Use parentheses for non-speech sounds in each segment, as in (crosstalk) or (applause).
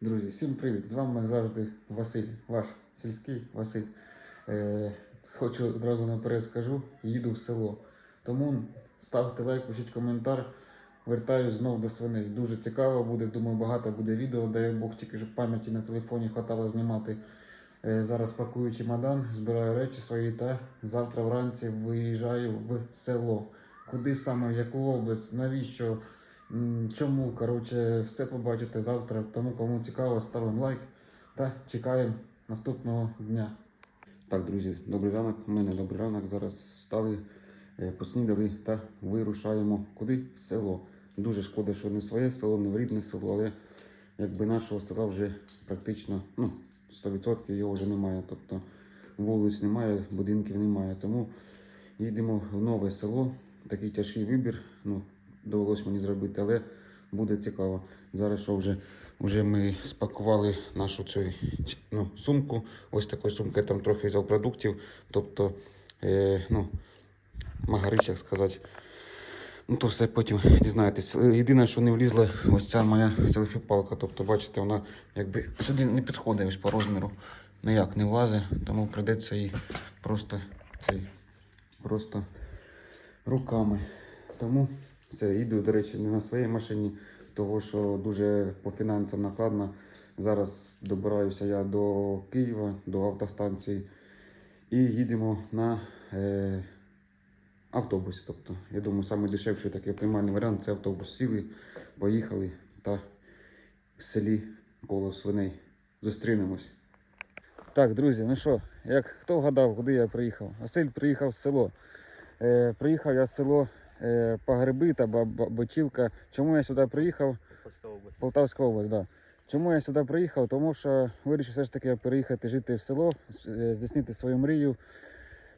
Друзі, всім привіт! З вами як завжди Василь, ваш сільський Василь. Е, хочу одразу наперед скажу, їду в село. Тому ставте лайк, пишіть коментар. Вертаюсь знов до свиней. Дуже цікаво буде, думаю, багато буде відео, дай Бог тільки щоб пам'яті на телефоні хватало знімати. Е, зараз пакую чемодан, збираю речі свої та завтра вранці виїжджаю в село. Куди саме, в яку область, навіщо? Чому? Коротше, все побачите завтра. Тому кому цікаво, ставимо лайк та чекаємо наступного дня. Так, друзі, добрий ранок. У мене добрий ранок. Зараз встали, е, поснідали та вирушаємо куди? В село. Дуже шкода, що не своє село, не в рідне село, але якби нашого села вже практично ну, 100% його вже немає. Тобто вулиць немає, будинків немає. Тому їдемо в нове село. Такий тяжкий вибір. Ну, довелось мені зробити, але буде цікаво. Зараз що вже, вже ми спакували нашу цю ну, сумку. Ось такою сумкою там трохи взяв продуктів. Тобто, е, ну, магарич, як сказати. Ну, то все потім дізнаєтесь. Єдине, що не влізла, ось ця моя селфі-палка. Тобто, бачите, вона якби сюди не підходить ось по розміру. Ніяк не влазить, тому прийдеться її просто цей, просто руками. Тому все, їду, до речі, не на своїй машині, тому що дуже по фінансам накладно. Зараз добираюся я до Києва, до автостанції, і їдемо на е, автобусі. Тобто, я думаю, найдешевший такий оптимальний варіант це автобус. Сіли, поїхали та в селі коло свиней. Зустрінемось. Так, друзі, ну що, як хто вгадав, куди я приїхав? Василь приїхав в село. Е, приїхав я в село е, по гриби та Бочівка. Чому я сюди приїхав? Полтавська область. Полтавська область, да. Чому я сюди приїхав? Тому що вирішив все ж таки переїхати жити в село, е, здійснити свою мрію.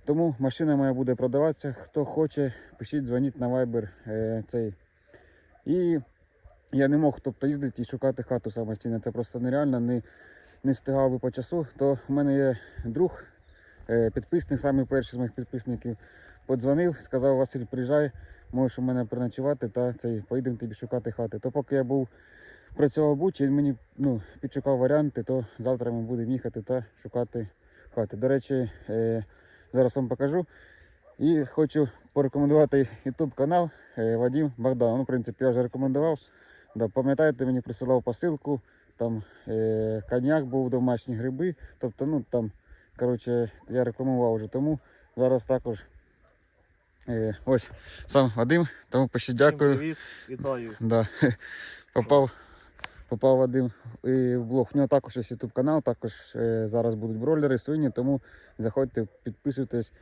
Тому машина моя буде продаватися. Хто хоче, пишіть, дзвоніть на Viber е, цей. І я не мог тобто, їздити і шукати хату самостійно. Це просто нереально, не, не встигав би по часу. То в мене є друг, е, підписник, самий перший з моїх підписників, подзвонив, сказав, Василь, приїжджай, можеш у мене переночувати та цей, поїдемо тобі шукати хати. То поки я був працював Бучі, він мені ну, підшукав варіанти, то завтра ми будемо їхати та шукати хати. До речі, е, зараз вам покажу. І хочу порекомендувати YouTube канал е, Вадим Богдан. Ну, в принципі, я вже рекомендував. Да, пам'ятаєте, мені присилав посилку, там е, коньяк був, домашні гриби. Тобто, ну там, коротше, я рекламував вже тому. Зараз також ось сам Вадим, тому пишіть дякую. Привіт, вітаю. Да. (laughs) Попав, попав Вадим і в блог. В нього також є YouTube канал, також е, зараз будуть бройлери, свині, тому заходьте, підписуйтесь,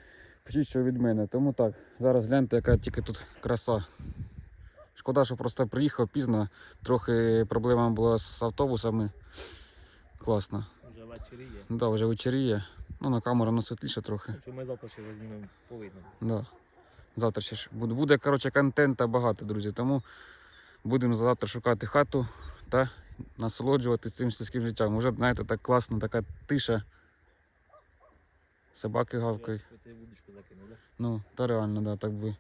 пишіть, що від мене. Тому так, зараз гляньте, яка тільки тут краса. Шкода, що просто приїхав пізно, трохи проблема була з автобусами. Класно. Вже ввечері є. Ну, да, вже вечеріє. Ну, на камеру воно світліше трохи. Що ми завтра ще знімемо повинно. Да. Завтра ще ж буде, буде коротше, контента багато, друзі. Тому будемо завтра шукати хату та насолоджуватися цим сільським життям. Уже, знаєте, так класно, така тиша. Собаки гавкають. Ну, та реально, да, так би.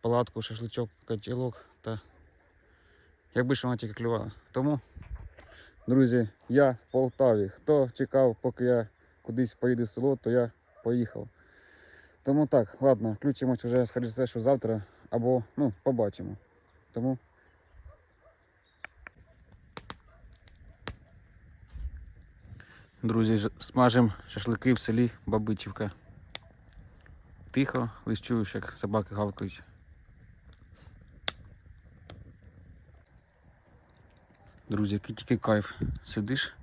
Палатку, шашличок, котілок та. Якби ж вона тільки клювала. Тому, друзі, я в Полтаві. Хто чекав, поки я кудись поїду в село, то я поїхав. Тому так, ладно, включимось вже, скоріше все, що завтра, або ну, побачимо. Тому. Друзі, смажимо шашлики в селі Бабичівка. Тихо, ж чуєш, як собаки гавкають. Друзі, який тільки кайф. Сидиш,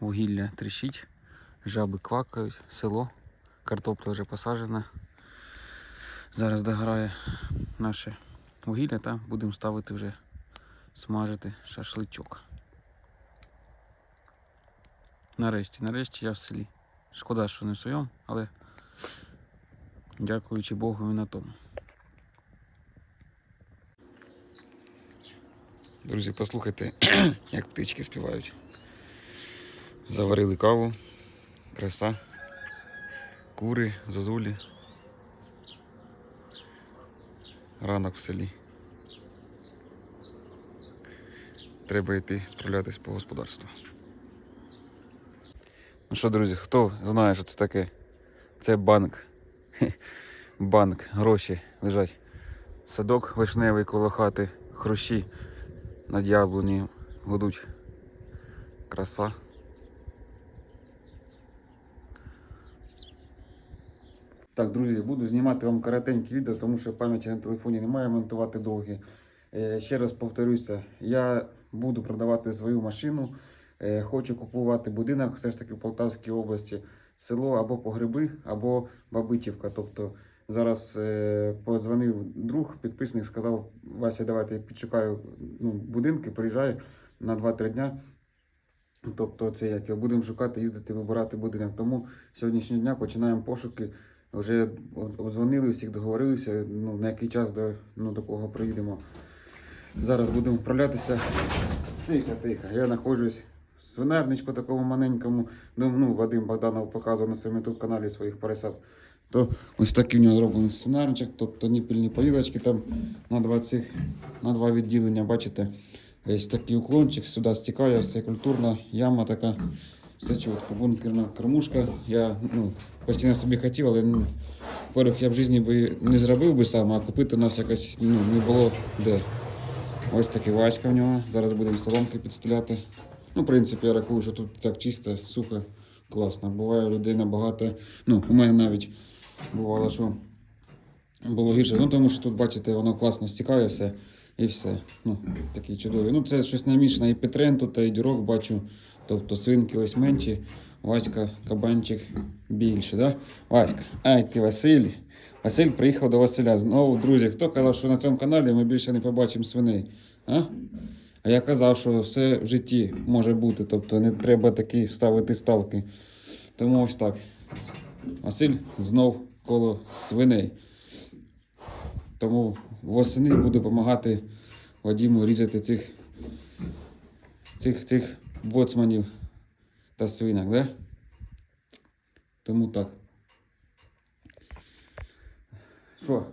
вугілля тріщить, жаби квакають, село, картопля вже посаджена. Зараз догорає наше вугілля та будемо ставити вже смажити шашличок. Нарешті, нарешті я в селі. Шкода, що не в своєму, але дякуючи Богу і на тому. Друзі, послухайте, (clears throat) як птички співають. Заварили каву, краса, кури, зозулі. Ранок в селі. треба йти справлятись по господарству. Ну що, друзі, хто знає, що це таке? Це банк. Банк, гроші лежать. Садок вишневий коло хати, хрущі над яблуні гудуть. Краса. Так, друзі, буду знімати вам коротеньке відео, тому що пам'яті на телефоні немає монтувати довгі. Е, ще раз повторюся, я буду продавати свою машину. Е, хочу купувати будинок все ж таки в Полтавській області, село або Погреби, або Бабичівка. Тобто зараз е, подзвонив друг, підписник, сказав, Вася, давайте я підшукаю ну, будинки, приїжджай на 2-3 дня. Тобто це як будемо шукати, їздити, вибирати будинок. Тому сьогоднішнього дня починаємо пошуки. Вже обдзвонили, всіх договорилися, ну, на який час до, ну, до кого приїдемо. Зараз будемо вправлятися. Тихо, тихо. Я знаходжусь в свинарничку такому маленькому. Ну, ну, Вадим Богданов показував на своєму каналі своїх поросят. То ось такий в нього зроблений свинарничок, тобто ніпільні поїлочки там на два, цих, на два відділення, бачите. Ось такий уклончик, сюди стікає, все культурна яма така. Все чітко, бункерна кормушка. Я ну, постійно собі хотів, але ну, во-первых, я в житті би не зробив би сам, а купити нас якось ну, не було де. Ось такий Васька в нього. Зараз будемо соломки підстріляти. Ну, в принципі, я рахую, що тут так чисто, сухо, класно. Буває людей набагато. Ну, у мене навіть бувало, що було гірше. Ну, тому що тут, бачите, воно класно стікає все. І все. Ну, такі чудові. Ну, це щось намішане і Петрен тут, і дірок бачу. Тобто свинки ось менші, Васька, кабанчик більше, да? Васька, ай ти Василь. Василь приїхав до Василя. Знову, друзі, хто казав, що на цьому каналі ми більше не побачимо свиней? А? А я казав, що все в житті може бути, тобто не треба такі ставити ставки. Тому ось так. Василь знов коло свиней. Тому восени буду допомагати Вадиму різати цих, цих, цих боцманів та свинок, да? Тому так. Що?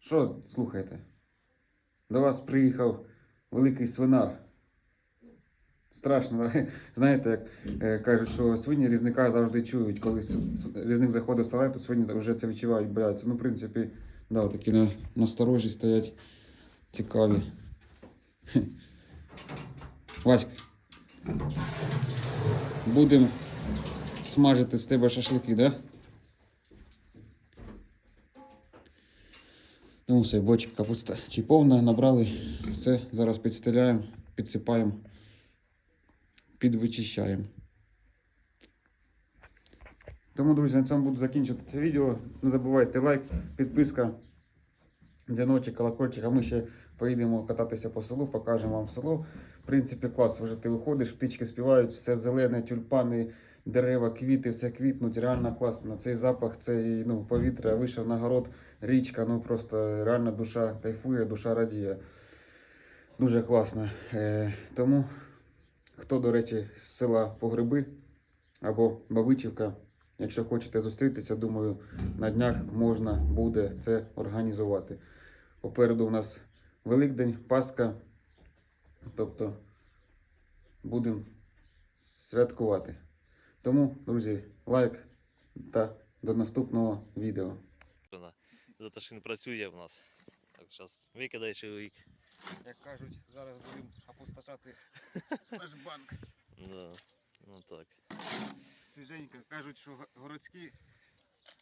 Що слухаєте? До вас приїхав великий свинар. Страшно, (laughs) знаєте, як е, кажуть, що свині різника завжди чують. Коли різник заходить в то свині вже це відчувають, бояться. Ну, в принципі, да, такі на, насторожі стоять цікаві. Васька. Будемо смажити з тебе шашлики, да? Ну, все, бочок капуста чи повна, набрали. Все, зараз підстеляємо, підсипаємо, підвичищаємо. Тому, друзі, на цьому буду закінчувати це відео. Не забувайте лайк, підписка, дзвіночок, колокольчик, а ми ще поїдемо кататися по селу, покажемо вам село. В принципі, клас, вже ти виходиш, птички співають, все зелене, тюльпани, дерева, квіти, все квітнуть, реально класно. Цей запах, цей ну, повітря, вийшов на город, річка, ну просто реально душа кайфує, душа радіє. Дуже класно. Е, тому, хто, до речі, з села Погреби або Бабичівка, якщо хочете зустрітися, думаю, на днях можна буде це організувати. Попереду у нас Великдень, Пасха. Тобто будемо святкувати. Тому, друзі, лайк та до наступного відео. За те, що не працює в нас. Так, зараз викидає чоловік. Як кажуть, зараз будемо опустошати (laughs) наш банк. Да. Ну так. Свіженько. Кажуть, що городські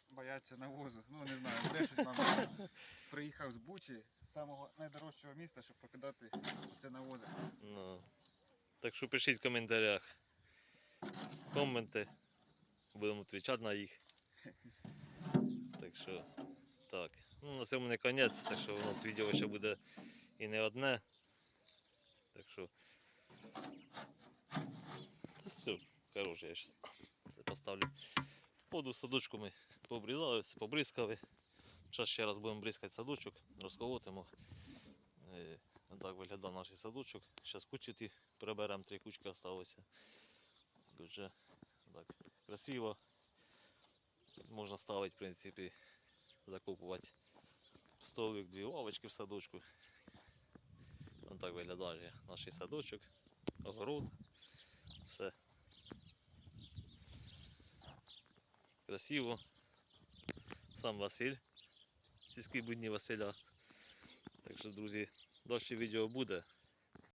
бояться навозу. Ну, не знаю, брешуть нам. (laughs) Приїхав з Бучі, з самого найдорожчого міста, щоб покидати це навози. Ну. Так що пишіть в коментарях. Коменти. Будемо відповідати на їх. Так що. Так. Ну, на цьому не конець, так що у нас відео ще буде і не одне. Так що. Все, коротше, я щас поставлю. Воду садочку ми пообрізали, побризкали. Зараз ще раз будемо бризкати садочок, розколотимо. Е, Так виглядав наш садочок. Зараз кучі ті приберемо, три кучки залишилося. Дуже так красиво. Можна ставити, в принципі, закопувати столик, дві лавочки в садочку. Ось так виглядає наш садочок. огород, все. Красиво. Сам Василь. Сільські будні Василя. Так що, друзі, далі відео буде.